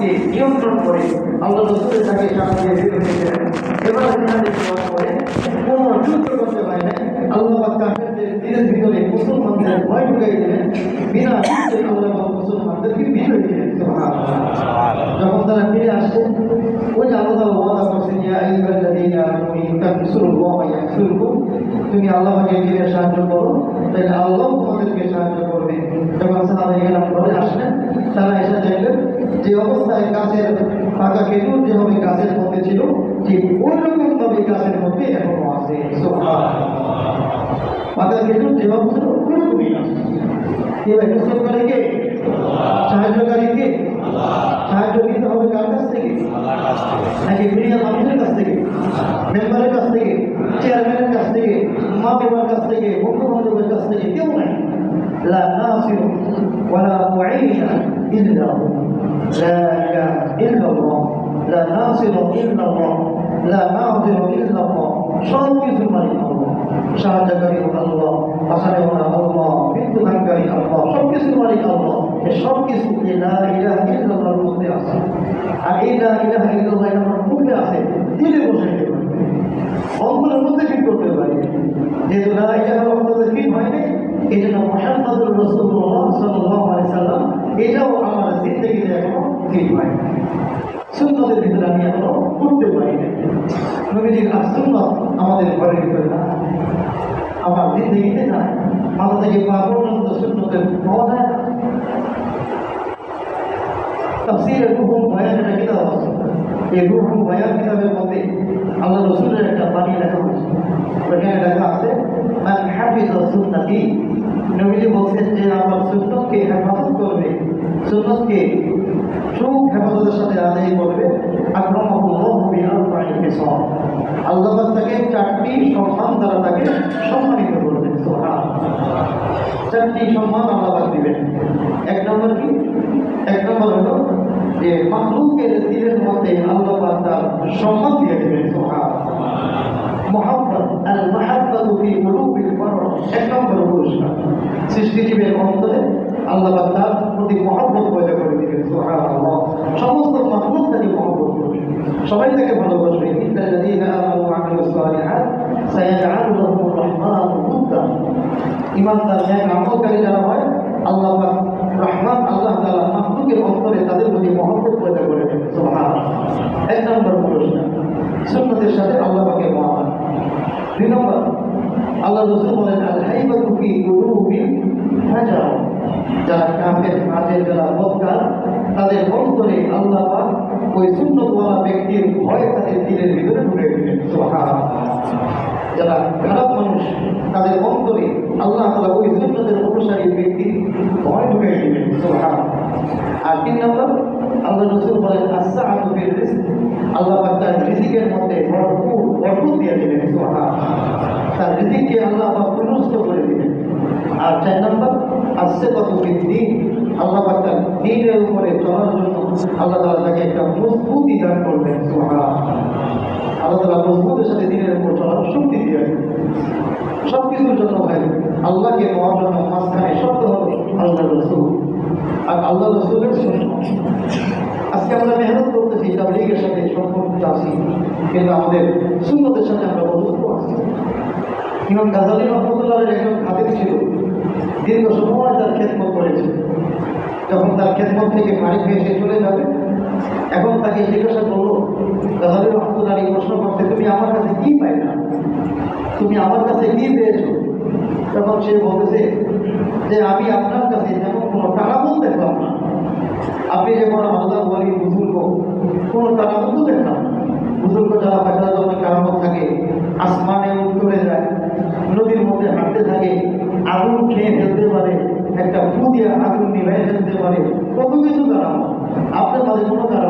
নফসকে নিয়ন্ত্রণ করে আল্লাহ রসুলের তাকে সামনে বের কোনো যুদ্ধ করতে পারে না আল্লাহ কাফেরদের দিনের ভিতরে মুসলমানদের ভয় ঢুকাই দিলেন বিনা যুদ্ধে আল্লাহ মুসলমানদেরকে বিজয় দিলেন যখন তারা ফিরে আসছে ওই যে আল্লাহ তাআলা ওয়াদা করছেন ইয়া আইয়ুহাল্লাযীনা আমানু ইন তানসুরুল্লাহা ইয়ানসুরকুম তুমি আল্লাহকে সাহায্য করো, তাহলে আল্লাহ তোমাদেরকে সাহায্য করবে। যখন সাহাবা এখানে ঘরে আসলেন তারা এসে দেখলেন যে অবস্থায় গাছের পাকা খেজুর যেভাবে গাছের মধ্যে ছিল ঠিক ওই রকম ভাবে গাছের মধ্যে এখনও আছে। পাকা খেজুর যেভাবে ছিল ওরকমই আছে ভাই মুসলমানকে কে সাহায্যকারী কে সাহায্য নিতে হবে কার কাছ থেকে? নাকি মিডিয়া মানুষের কাছ থেকে? মেম্বারের কাছ থেকে? চেয়ারম্যানের কাছ থেকে? মা বাবার কাছ إلا هو لا إله إلا الله لا ناصر إلا الله لا ناظر إلا الله সব কিছু মালিক আল্লাহ সাহায্যকারী আল্লাহ আসারে আল্লাহ মৃত্যুদানকারী আল্লাহ সব কিছুর মালিক আল্লাহ এই সব কিছু লা ইলাহা ইল্লাল্লাহর মধ্যে আছে আর এই লা ইলাহা ইল্লাল্লাহ এটা আমার মুখে আছে দিলে বসাইতে পারি অন্তরের মধ্যে ঠিক করতে পারি যেহেতু লা ইলাহা ইল্লাল্লাহ ঠিক হয়নি এই জন্য মোহাম্মদুর রসুল্লাহ সাল্লাল্লাহু আলাইহি সাল্লাম এটাও আমার জিন্দগিতে এখনও ঠিক হয় সুন্নতের ভিতরে আমি এখনও করতে পারি না নবীজির আসুন্নত আমাদের ঘরের ভিতরে না আমার জিন্দগিতে না মাথা থেকে পা পর্যন্ত সুন্নতের পাওয়া যায় না তাফসীরের হুকুম বয়ান একটা কিতাব আছে এই হুকুম বয়ান কিতাবের মধ্যে আল্লাহ রসুলের একটা বাণী লেখা হয়েছে ওখানে লেখা আছে মান হাফিজ সুন্নতি নবীজি বলছেন যে আমার সুন্নতকে হেফাজত করবে সুন্নতকে সুখ হেফাজতের সাথে আদায় করবে আল্লাহ তাকে চারটি সম্মান দ্বারা তাকে সম্মানিত করবেন চারটি সম্মান আল্লাহ দিবেন। এক নম্বর কি? এক নম্বর হলো যে মাহলুকের দিলের মধ্যে আল্লাহ তার সম্মান দিয়ে দেবেন আল মাহাব্বাত কুলুবিল এক নম্বর পুরস্কার। সৃষ্টিজীবের অন্তরে আল্লাহ পাক তার প্রতি মহব্বত পয়দা করে দিবেন সুবহানাল্লাহ সমস্ত মাহলুক তাকে মহব্বত সবাই তাকে ভালোবাসবে। ইমানদার ন্যায় আমলকারী যারা হয়, আল্লাহ রহমান, আল্লাহ তাআলা মাহলুকের অন্তরে তাদের প্রতি মহব্বত পয়দা করে এক নম্বর সুন্নতের সাথে আল্লাহ পাকের মহান দুই নম্বর, আল্লাহ রসুল বলেন আল হাইবাতু ফি কুলুবিল হাজার যারা কাফের কাজের যারা বদকার তাদের অন্তরে আল্লাহ ওই সুন্নতওয়ালা ব্যক্তির ভয় তাদের দিলের ভিতরে ঢুকে দিলেন। যারা খারাপ মানুষ, তাদের অন্তরে আল্লাহ তাআলা ওই সুন্নতের অনুসারী ব্যক্তি ভয় ঢুকে দিলেন। আর তিন নম্বর, আল্লাহ রসুল বলেন, আসসাআতু ফির রিজক আল্লাহ তার রিজিকের মধ্যে ভরপুর ভরপুর দিয়ে সুবহানাল্লাহ। তার রিজিককে আল্লাহ প্রশস্ত করে দিলেন। আর চার নম্বর আসছে কত দিন আল্লাহ পাক তার দিনের উপরে চলার জন্য আল্লাহ তাআলা তাকে একটা মজবুতি দান করবেন আল্লাহ তাআলা মজবুতের সাথে দিনের উপর চলার শক্তি দিয়ে সব কিছুর জন্য ভাই, আল্লাহকে জন্য মাঝখানে শব্দ হবে আল্লাহ রসুল। আর আল্লাহ রসুলের আজকে আমরা মেহনত করতেছি তাবলিগের সাথে সম্পর্কিত আছি কিন্তু আমাদের সুন্নতের সাথে আমরা বন্ধুত্ব আছি। ইমাম গাজালি রহমতুল্লাহের একজন খাতির ছিল। দীর্ঘ সময় তার খেদমত করেছে যখন তার খেদমত থেকে ফারিক হয়ে সে চলে যাবে, এখন তাকে জিজ্ঞাসা করল গাজালি রহমতুল্লাহ প্রশ্ন করতে তুমি আমার কাছে কি পাইলা? তুমি আমার কাছে কি পেয়েছ? তখন সে বলতেছে যে, আমি আপনার কাছে যেমন কোনো তারামত দেখলাম না। আপনি যেমন আল্লাহ বলি বুজুর্গ, কোনো তারামত দেখলাম না। বুজুর্গ যারা পাখা যখন কারামত থাকে, আসমানে উত্তরে যায়, নদীর মধ্যে হাঁটতে থাকে, আগুন খেয়ে ফেলতে পারে একটা ফু দিয়ে আগুন নিভাই ফেলতে পারে, কত কিছু কারামত আপনার মাঝে কোনো তারা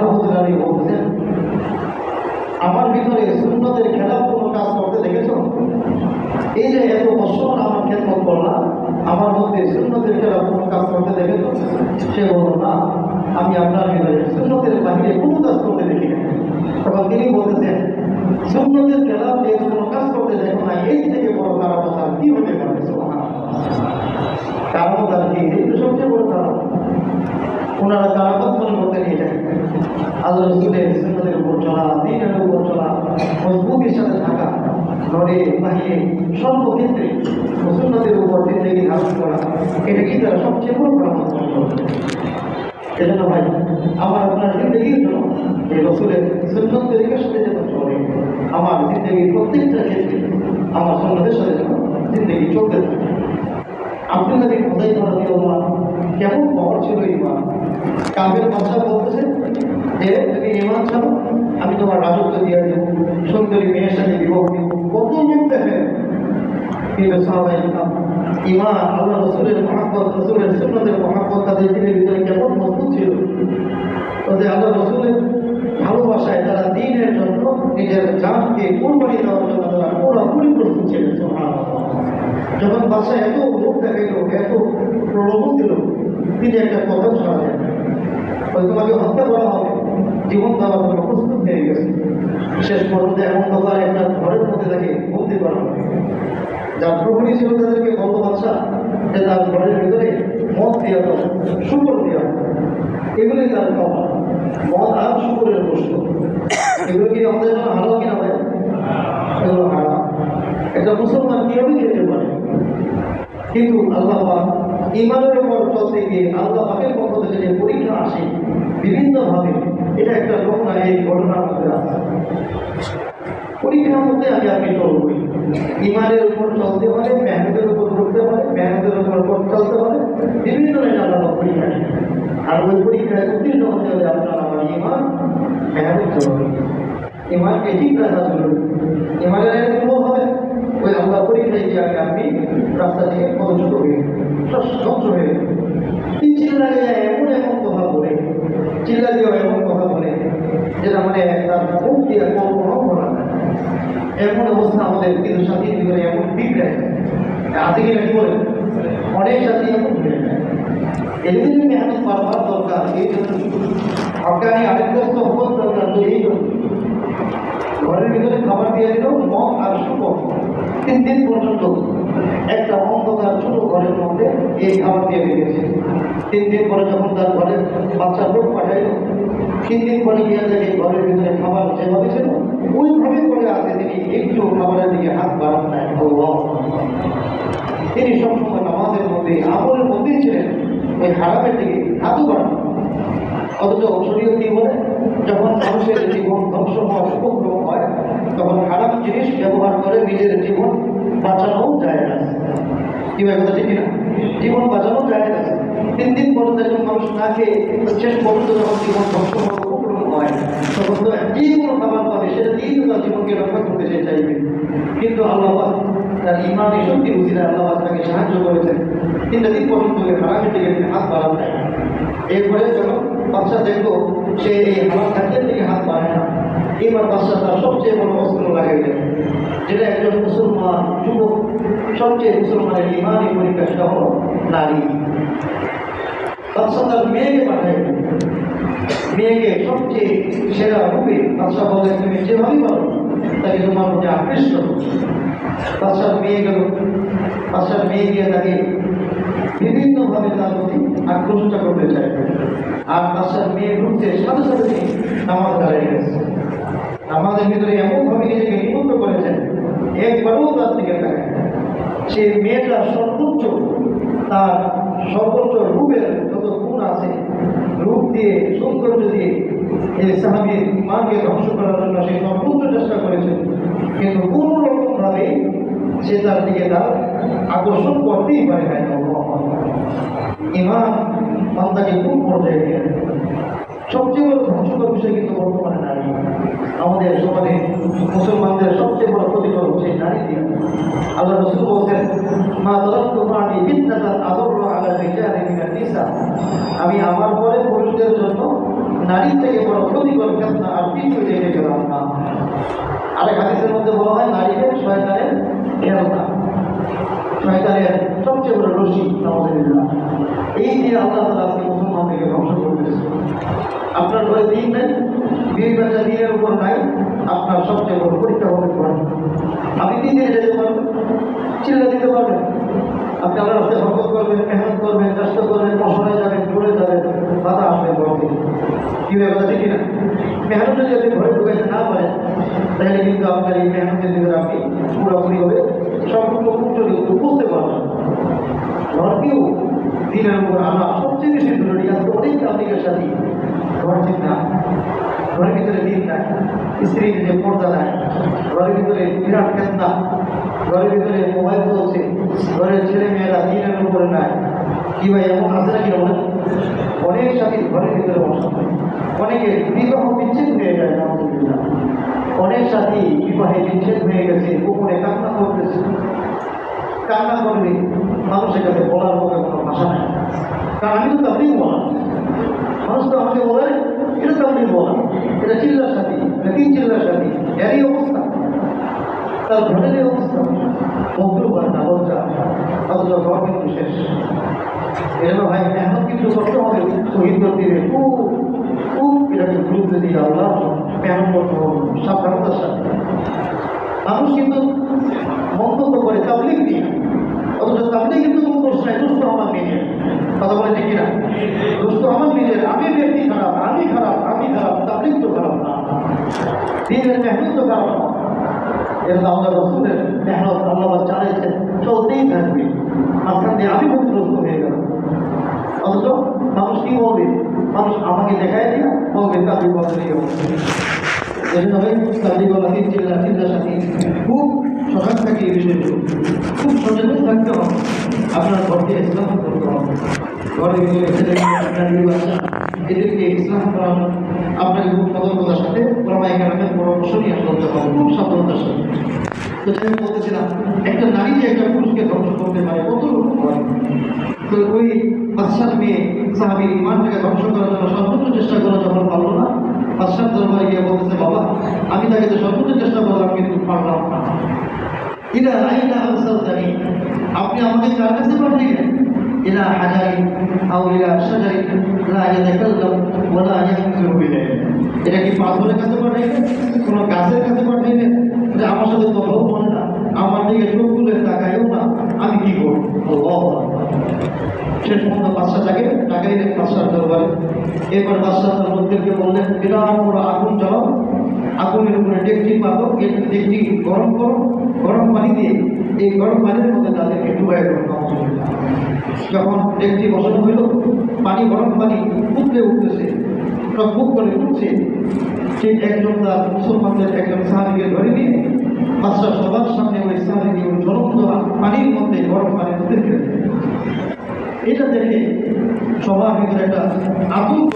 রহমতুল্লাহ বলতেছেন, আমার ভিতরে সুন্নতের খেলাফ কোনো কাজ করতে দেখেছ? এই যে এত বছর আমার খেদমত করলাম আমার মধ্যে সুন্নতের খেলাফ কোনো কাজ করতে দেখেছ? সে বলল, না, আমি আপনার ভিতরে সুন্নতের বাহিরে কোনো কাজ করতে দেখি না তখন তিনি বলতেছেন খেলাফ যে কোনো কাজ করতে দেখো না এই থেকে বড় কারামত আর কি হতে পারে সুবহানাল্লাহ কারামত আর কি এই তো সবচেয়ে বড় কারামত ওনারা কারাপত মনে করতেন এটা আল্লাহ রসুলের সুন্নতের উপর চলা, দিনের উপর চলা, মজবুতির সাথে থাকা ঘরে বাহিরে সর্বক্ষেত্রে সুন্নতের উপর জিন্দগি ধারণ করা, এটা কি তারা সবচেয়ে বড় পরামর্শ এজন্য ভাই, আমার আপনার জিন্দগির জন্য এই রসুলের সুন্নত তরিকার সাথে যেন চলে, আমার জিন্দগির প্রত্যেকটা ক্ষেত্রে আমার সন্ন্যদের সাথে যেন জিন্দগি চলতে থাকে। আপনি যদি কোথায় ধরা দিল কেমন পাওয়ার ছিল ইমান কামের ভাষা বলতেছে যে তুমি ইমান ছাড়ো আমি তোমার রাজত্ব দিয়ে দেবো। সুন্দরী মেয়ের সাথে বিবাহ দিব কত লোক দেখে কিন্তু সাহাবাই ইমান আল্লাহ রসুলের মহাব্বত, রসুলের সুন্নতের মহাব্বত তাদের দিনের ভিতরে কেমন মজবুত ছিল? তাদের আল্লাহ রসুলের ভালোবাসায় তারা দিনের জন্য নিজের জানকে কোরবানি দেওয়ার জন্য তারা পুরোপুরি প্রস্তুত ছিলেন। যখন বাসায় এত লোক দেখাইল, এত প্রলোভন দিল, তিনি একটা কথা শোনালেন তোমাকে হত্যা করা হবে। জীবন দেওয়ার জন্য প্রস্তুত হয়ে গেছে। শেষ পর্যন্ত এমন দোকান একটা ঘরের মধ্যে তাকে বন্দি করা হবে যার প্রহরী ছিল তাদেরকে গত বাচ্চা যে তার ঘরের ভিতরে মদ দেওয়া দাও, শুকর দেওয়া এগুলি তার খাওয়া মদ আর শুকরের বস্তু। এগুলো কি আমাদের জন্য হারাও কিনা ভাই? এগুলো হারাম। একটা মুসলমান কীভাবে খেতে পারে? কিন্তু আল্লাহ ইমানের উপর চলতে গিয়ে আল্লাহ পাকের পক্ষ থেকে যে পরীক্ষা আসে বিভিন্নভাবে, এটা একটা ঘটনা এই ঘটনার মধ্যে আছে। পরীক্ষার মধ্যে আমি আপনি চলব? ইমানের উপর চলতে পারে, মেহনতের উপর করতে পারে, মেহনতের উপর চলতে পারে, বিভিন্ন আল্লাহ পরীক্ষা। আর ওই পরীক্ষায় উত্তীর্ণ হতে হলে আপনার আমার ইমান মেহনত জরুরি। ইমানকে ঠিক রাখা জরুরি। ইমানের হবে ওই আল্লাহ পরীক্ষায় গিয়ে আমি আপনি রাস্তা থেকে পদচ্যুত হয়ে ধ্বংস হয়ে। তিন চিল্লা যায় এমন এমন কথা বলে। চিল্লা দিয়ে এমন কথা বলে যেটা মানে তার মুখ দিয়ে কল্পনাও করা এমন অবস্থা আমাদের কিন্তু সাথীর ভিতরে এমন বিগড়ায় আছে কিনা কি অনেক সাথী এমন এদের মেহনত বারবার দরকার, এই জন্য আরেকগ্রস্ত হওয়ার দরকার এই জন্য ঘরের ভিতরে খাবার দিয়ে দিল, মদ আর শুকর তিন দিন পর্যন্ত একটা অন্ধকার ছোট ঘরের মধ্যে এই খাবার দিয়ে রেখেছে। তিন দিন পরে যখন তার ঘরে বাচ্চা লোক পাঠাইল, তিন দিন পরে গিয়ে দেখে ঘরের ভিতরে খাবার যেভাবে ছিল, ওইভাবে করে আছে তিনি। একটু খাবারের দিকে হাত বাড়ান নাই তিনি সবসময় নামাজের মধ্যে আমলের মধ্যেই ছিলেন। ওই হারামের দিকে হাতও অথচ শরীয় কি বলে যখন মানুষের জীবন ধ্বংস হওয়ার উপক্রম হয়, তখন খারাপ জিনিস ব্যবহার করে নিজের জীবন বাঁচানো যায় না। কি ভাই কথা না জীবন বাঁচানো যায় না। তিন দিন পর্যন্ত যখন মানুষ না খেয়ে শেষ পর্যন্ত যখন জীবন ধ্বংস হওয়ার উপক্রম হয়, তখন তো যে কোনো খাবার পাবে সেটা দিয়েই জীবনকে রক্ষা করতে চাইবে। কিন্তু আল্লাহ তার ইমানি শক্তি উচিত আল্লাহ তাকে সাহায্য করেছেন। কিন্তু দিন পর্যন্ত ওই হারামের দিকে হাত বাড়ান নাই এরপরে যখন বাচ্চা দেখল, সে এই হারাম খাদ্যের দিকে হাত বাড়ায় না, এবার বাচ্চা তার সবচেয়ে বড় অস্ত্র লাগে যায় যেটা একজন মুসলমান, যুবক, সবচেয়ে মুসলমানের ইমানি পরীক্ষা, সেটা হলো নারী। বাচ্চা তার মেয়েকে পাঠায়। মেয়েকে সবচেয়ে সেরা রূপে বাচ্চা বলে তুমি যেভাবেই পারো তাকে তোমার মধ্যে আকৃষ্ট বাচ্চার মেয়ে গেল। বাচ্চার মেয়ে গিয়ে তাকে বিভিন্নভাবে তার প্রতি আকর্ষণটা করতে চায়। আর বাচ্চার মেয়ে ঢুকতে সাথে সাথে তিনি নামাজ দাঁড়িয়ে গেছে। আমাদের ভিতরে এমনভাবে নিজেকে নিবন্ধ করেছেন, একবারও তার দিকে তাকায়। সেই মেয়েটা সর্বোচ্চ, তার সর্বোচ্চ রূপের যত গুণ আছে, রূপ দিয়ে, সৌন্দর্য দিয়ে এই সাহাবির মাকে ধ্বংস করার জন্য সে সর্বোচ্চ চেষ্টা করেছে। কিন্তু কোনো ভাবে সে তার দিকে তার আকর্ষণ করতেই পারে নাই ইমান বান্দাকে কোন পর্যায়ে নিয়ে সবচেয়ে বড় ধ্বংসকর বিষয় কিন্তু বর্তমানে নারী। আমাদের সমাজে মুসলমানদের সবচেয়ে বড় ক্ষতিকর হচ্ছে নারী আল্লাহ রসুল বলছেন, মা তরক্ত মানি বিদ্যাতার আদর আলা রিজালি মিনান নিসা। আমি আমার পরে পুরুষদের জন্য নারী থেকে বড় ক্ষতিকর ফেতনা আর কিছু রেখে গেলাম না। আরেক হাদিসের মধ্যে বলা হয় নারীকে শয়তানের খেলনা শয়তানের সবচেয়ে বড় রশি আমাদের এই দিন আল্লাহ তালা আজকে মুসলমান থেকে ধ্বংস করতেছে আপনার ঘরে দিন নেই বিয়ে বাচ্চা দিনের উপর নাই, আপনার সবচেয়ে বড় পরীক্ষা হতে পারে আপনি তিন দিনে যেতে পারবেন? চিল্লা দিতে পারবেন? আপনি আল্লাহ রাস্তায় হরকত করবেন, মেহনত করবেন চেষ্টা করবেন মশলায় যাবেন ঘুরে যাবেন বাধা আসবে কি ব্যাপার দেখি না মেহনত যদি ঘরে ঢুকাইতে না পারেন তাহলে কিন্তু আপনার এই মেহনতের দিকে আপনি পুরোপুরি হবে সম্পূর্ণ উত্তরে বুঝতে পারবেন। ঘরকেও দিনের উপর আনা সবচেয়ে বেশি জরুরি আজকে অনেক আমেরিকার সাথে ঘর ঠিক না। ঘরের ভিতরে দিন নাই, স্ত্রীর যে পর্দা নাই, ঘরের ভিতরে বিরাট কেন্দ্রা ঘরের ভিতরে মোবাইল চলছে, ঘরের ছেলে মেয়েরা দিনের উপরে নাই। কি ভাই, এমন আছে নাকি বলেন অনেক সাথী ঘরের ভিতরে বসা অনেকে বিবাহ বিচ্ছেদ হয়ে যায়, আলহামদুলিল্লাহ। অনেক সাথী বিবাহে বিচ্ছেদ হয়ে গেছে উপরে কান্না করতেছে। কান্না করবে মানুষের কাছে বলার মতো কোনো ভাষা নাই। কারণ আমি তো আপনি বলা। মানুষ তো আমাকে বলে, এটা তো আপনি বলা। এটা চিল্লার সাথী, এটা তিন চিল্লার সাথী, এরই অবস্থা। তার ঘরের অবস্থা। বন্ধু পারে না লজ্জা অথচ ঘর কিন্তু শেষ। এজন্য ভাই, এখন কিন্তু কষ্ট হবে। শহীদ করতে খুব খুব এটাকে গুরুত্ব দিয়ে আল্লাহ মেহনত করতে হবে সাবধানতার সাথে। মানুষ কিন্তু মন্তব্য করে তাবলিগ দিয়ে অথচ তাবলিগ কিন্তু কোনো দোষ নাই। দোষ তো আমার নিজের। কথা বলে ঠিক না দোষ তো আমার নিজের। আমি ব্যক্তি খারাপ, আমি খারাপ আমি খারাপ তাবলিগ তো খারাপ না। দিনের মেহনত তো খারাপ না। এরকম আল্লাহ রসুলের মেহনত আল্লাহ চালাইছেন চলতেই থাকবে। দিয়ে আমি ক্ষতিগ্রস্ত হয়ে গেলাম। অথচ মানুষ কি বলবে? মানুষ আমাকে দেখায় দিয়ে বলবে চিল্লার সাথে খুব সজাগ থাকে এই বিষয়গুলো। খুব সচেতন থাকতে আপনার ঘরকে ইসলাম করতে হবে। আপনার বিবি বাচ্চা, এদেরকে ইসলাম করানো আপনাকে খুব সতর্কতার সাথে পরামর্শ নিয়ে করতে হবে। খুব সাবধানতার সাথে। তো যাই হোক বলতেছিলাম একটা নারী যে একটা পুরুষকে ধ্বংস করতে পারে, কত তো ওই বাদশার মেয়ে সাহাবির ইমানটাকে ধ্বংস করার জন্য সর্বোচ্চ চেষ্টা করা যখন পারল না, বাদশার দরবারে গিয়ে বলতেছে, বাবা, আমি তাকে তো সর্বোচ্চ চেষ্টা করলাম, কিন্তু পারলাম না। ইলা আইনা আরসালতানি আপনি আমাকে কার কাছে ইলা হাজারি আও ইলা শাজারি, লা ইয়াতাকাল্লাম ওয়া লা ইয়াহজুরু বিলাইহি এটা কি পাথরের কাছে পাঠাইবেন কোন গাছের কাছে পাঠাইবেন যে আমার সাথে কথাও বলে না আমার দিকে চোখ তুলে তাকায়ও না, আমি কি করব? শেষ পর্যন্ত তাকে টাকাইলেন বাদশার দরবারে। এরপর তার লোকদেরকে বললেন, বিরাট বড় আগুন জ্বালাও। আগুনের উপরে ডেকটি পাতো ডেকটি গরম করো, গরম পানি দিয়ে এই গরম পানির মধ্যে তাদেরকে ডুবাই নওয়াজুবিল্লাহ। যখন একটি বসানো হইল, পানি, গরম পানি উঠলে উঠতেছে বুক করে উঠছে। ঠিক একজন তার মুসলমানদের একজন সাহাবিকে ধরে নিয়ে বাদশাহ সবার সামনে ওই সাহাবিকে জ্বলন্ত পানির মধ্যে গরম পানির মধ্যে ফেলে এটা দেখে সবার ভিতরে একটা আতঙ্ক